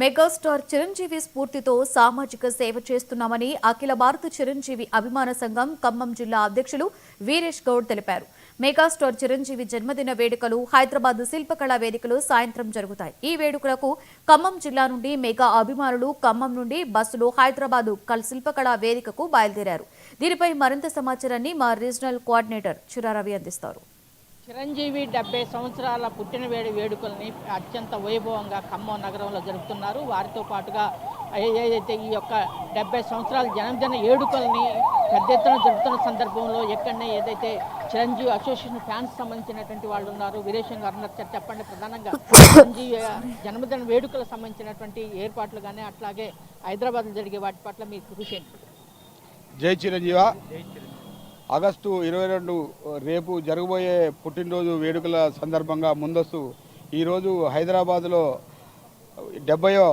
Megastar Chiranjeevi స్ఫూర్తితో సామాజిక సేవ చేస్తున్నామని అఖిల భారత చిరంజీవి అభిమాన సంఘం ఖమ్మం జిల్లా అధ్యక్షులు వీరేష్ గౌడ్ తెలిపారు. మెగాస్టార్ చిరంజీవి జన్మదిన వేడుకలు హైదరాబాద్ శిల్పకళా వేదికలు సాయంత్రం జరుగుతాయి. ఈ వేడుకలకు ఖమ్మం జిల్లా నుండి మెగా అభిమానులు ఖమ్మం నుండి బస్సులో హైదరాబాద్ కల్ శిల్పకళా వేదికకు బయలుదేరారు. దీనిపై మరింత సమాచారాన్ని మా రీజనల్ కోఆర్డినేటర్ చిరారవి అందిస్తారు. చిరంజీవి డెబ్బై సంవత్సరాల పుట్టినవేడి వేడుకల్ని అత్యంత వైభవంగా ఖమ్మం నగరంలో జరుపుతున్నారు. వారితో పాటుగా ఏదైతే ఈ యొక్క డెబ్బై సంవత్సరాల జన్మదిన వేడుకల్ని పెద్ద ఎత్తున జరుపుతున్న సందర్భంలో ఎక్కడనే ఏదైతే చిరంజీవి అసోసియేషన్ ఫ్యాన్స్ సంబంధించినటువంటి వాళ్ళు ఉన్నారు వీరేశం గారు ఉన్నారు సార్ చెప్పండి. ప్రధానంగా చిరంజీవి జన్మదిన వేడుకలకు సంబంధించినటువంటి ఏర్పాట్లు కానీ అట్లాగే హైదరాబాద్లో జరిగే వాటి పట్ల మీ కృషి ఏంటి? జై చిరంజీవ. ఆగస్టు ఇరవై రెండు రేపు జరగబోయే పుట్టినరోజు వేడుకల సందర్భంగా ముందస్తు ఈరోజు హైదరాబాద్లో డెబ్బయో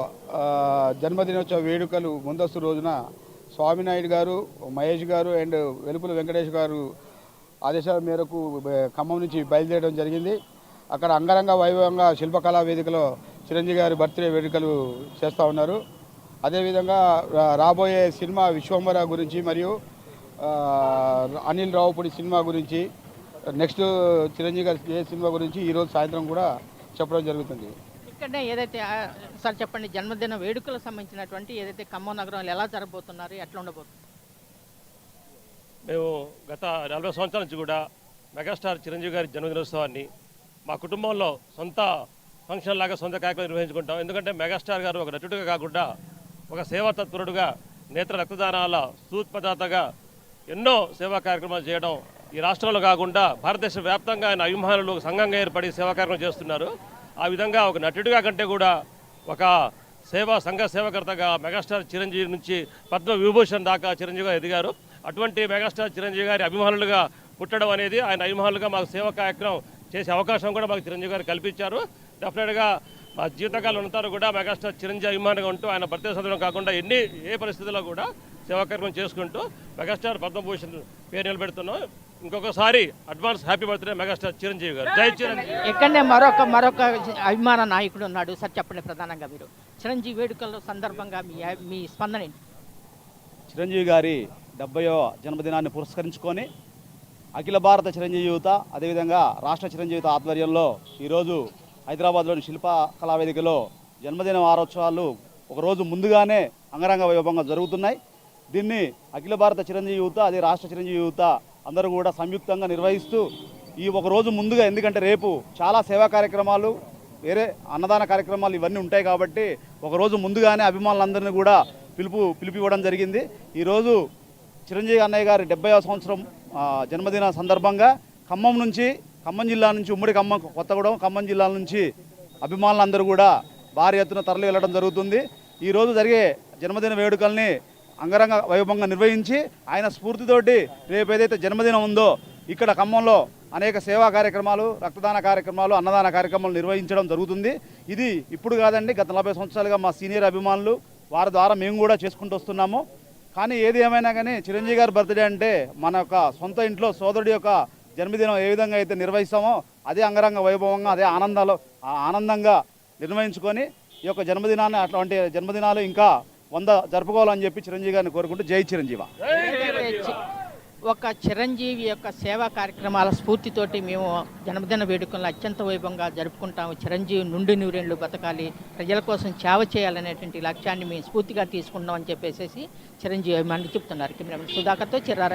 జన్మదినోత్సవ వేడుకలు ముందస్తు రోజున స్వామినాయుడు గారు మహేష్ గారు అండ్ వెలుపుల వెంకటేష్ గారు ఆదేశాల మేరకు ఖమ్మం నుంచి బయలుదేరడం జరిగింది. అక్కడ అంగరంగ వైభవంగా శిల్పకళా వేదికలో చిరంజీవి గారి బర్త్డే వేడుకలు చేస్తూ ఉన్నారు. అదేవిధంగా రాబోయే సినిమా విశ్వంబర గురించి మరియు అనిల్ రావుపూడి సినిమా గురించి నెక్స్ట్ చిరంజీవి గారి ఏ సినిమా గురించి ఈరోజు సాయంత్రం కూడా చెప్పడం జరుగుతుంది. ఇక్కడనే ఏదైతే సార్ చెప్పండి జన్మదిన వేడుకలకు సంబంధించినటువంటి ఏదైతే ఖమ్మం నగరంలో ఎలా జరగబోతున్నారు ఎట్లా ఉండబోతుంది? మేము గత నలభై సంవత్సరాల నుంచి కూడా మెగాస్టార్ చిరంజీవి గారి జన్మదినోత్సవాన్ని మా కుటుంబంలో సొంత ఫంక్షన్ లాగా సొంత కార్యక్రమం నిర్వహించుకుంటాం. ఎందుకంటే మెగాస్టార్ గారు ఒక నటుడుగా కాకుండా ఒక సేవా తత్పరుడుగా నేత్ర రక్తదానాల సూత్పదాతగా ఎన్నో సేవా కార్యక్రమాలు చేయడం ఈ రాష్ట్రంలో కాకుండా భారతదేశ వ్యాప్తంగా ఆయన అభిమానులు సంఘంగా ఏర్పడి సేవా కార్యక్రమం చేస్తున్నారు. ఆ విధంగా ఒక నటుడిగా కంటే కూడా ఒక సేవా సంఘ సేవకర్తగా మెగాస్టార్ చిరంజీవి నుంచి పద్మ విభూషణ్ దాకా చిరంజీవిగా ఎదిగారు. అటువంటి మెగాస్టార్ చిరంజీవి గారి అభిమానులుగా పుట్టడం అనేది ఆయన అభిమానులుగా మాకు సేవా కార్యక్రమం చేసే అవకాశం కూడా మాకు చిరంజీవి గారు కల్పించారు. డెఫినెట్గా మా జీవితకాలం ఉంటారు కూడా మెగాస్టార్ చిరంజీవి అభిమానిగా ఉంటూ ఆయన బర్త్డే సందర్భం కాకుండా ఎన్ని ఏ పరిస్థితుల్లో కూడా సేవా కార్యక్రమం చేసుకుంటూ మెగాస్టార్ పద్మభూషణ్ పేరు నిలబెడుతున్నాం. ఇంకొకసారి advance happy birthday megastar Chiranjeevi గారు. జై చిరంజీవి. ఇక్కడనే మరొక మరొక అభిమాన నాయకుడు ఉన్నాడు. సార్ చెప్పండి ప్రధానంగా మీరు. చిరంజీవి వేడుకల సందర్భంగా మీ మీ స్పందన ఏంటి? చిరంజీవి గారి డెబ్బయో జన్మదినాన్ని పురస్కరించుకొని అఖిల భారత చిరంజీవి యువత అదేవిధంగా రాష్ట్ర చిరంజీవి యువత ఆధ్వర్యంలో ఈరోజు హైదరాబాద్లోని శిల్ప కళావేదికలో జన్మదిన వారోత్సవాలు ఒకరోజు ముందుగానే అంగరంగ వైభవంగా జరుగుతున్నాయి. దీన్ని అఖిల భారత చిరంజీవి యువత అదే రాష్ట్ర చిరంజీవి యువత అందరూ కూడా సంయుక్తంగా నిర్వహిస్తూ ఈ ఒక రోజు ముందుగా ఎందుకంటే రేపు చాలా సేవా కార్యక్రమాలు వేరే అన్నదాన కార్యక్రమాలు ఇవన్నీ ఉంటాయి కాబట్టి ఒక రోజు ముందుగానే అభిమానులందరినీ కూడా పిలుపు పిలిపివ్వడం జరిగింది. ఈరోజు చిరంజీవి అన్నయ్య గారి డెబ్బైవ సంవత్సరం జన్మదిన సందర్భంగా ఖమ్మం నుంచి ఖమ్మం జిల్లా నుంచి ఉమ్మడి ఖమ్మం కొత్తగూడెం ఖమ్మం జిల్లా నుంచి అభిమానులందరూ కూడా భారీ ఎత్తున తరలి వెళ్ళడం జరుగుతుంది ఈరోజు జరిగే జన్మదిన వేడుకల్ని అంగరంగ వైభవంగా నిర్వహించి ఆయన స్ఫూర్తితోటి రేపు ఏదైతే జన్మదినం ఉందో ఇక్కడ ఖమ్మంలో అనేక సేవా కార్యక్రమాలు రక్తదాన కార్యక్రమాలు అన్నదాన కార్యక్రమాలు నిర్వహించడం జరుగుతుంది. ఇది ఇప్పుడు కాదండి గత నలభై సంవత్సరాలుగా మా సీనియర్ అభిమానులు వారి ద్వారా మేము కూడా చేసుకుంటూ వస్తున్నాము. కానీ ఏది ఏమైనా కానీ చిరంజీవి గారి బర్త్డే అంటే మన యొక్క సొంత ఇంట్లో సోదరుడి యొక్క జన్మదినం ఏ విధంగా అయితే నిర్వహిస్తామో అదే అంగరంగ వైభవంగా అదే ఆనందాలు ఆ ఆనందంగా నిర్వహించుకొని ఈ యొక్క జన్మదినాన్ని అట్లాంటి జన్మదినాలు ఇంకా వంద జరుపుకోవాలని చెప్పి చిరంజీవి గారిని కోరుకుంటూ జై చిరంజీవ. ఒక చిరంజీవి యొక్క సేవా కార్యక్రమాల స్ఫూర్తితోటి మేము జన్మదిన వేడుకలను అత్యంత వైభవంగా జరుపుకుంటాము. చిరంజీవి నుండి నూరేళ్ళు బతకాలి ప్రజల కోసం సేవ చేయాలనేటువంటి లక్ష్యాన్ని మేము స్ఫూర్తిగా తీసుకుంటామని చెప్పేసి చిరంజీవి అభిమానులు చెప్తున్నారు. కెమెరామెన్ సుధాకర్తో చిర్రారవి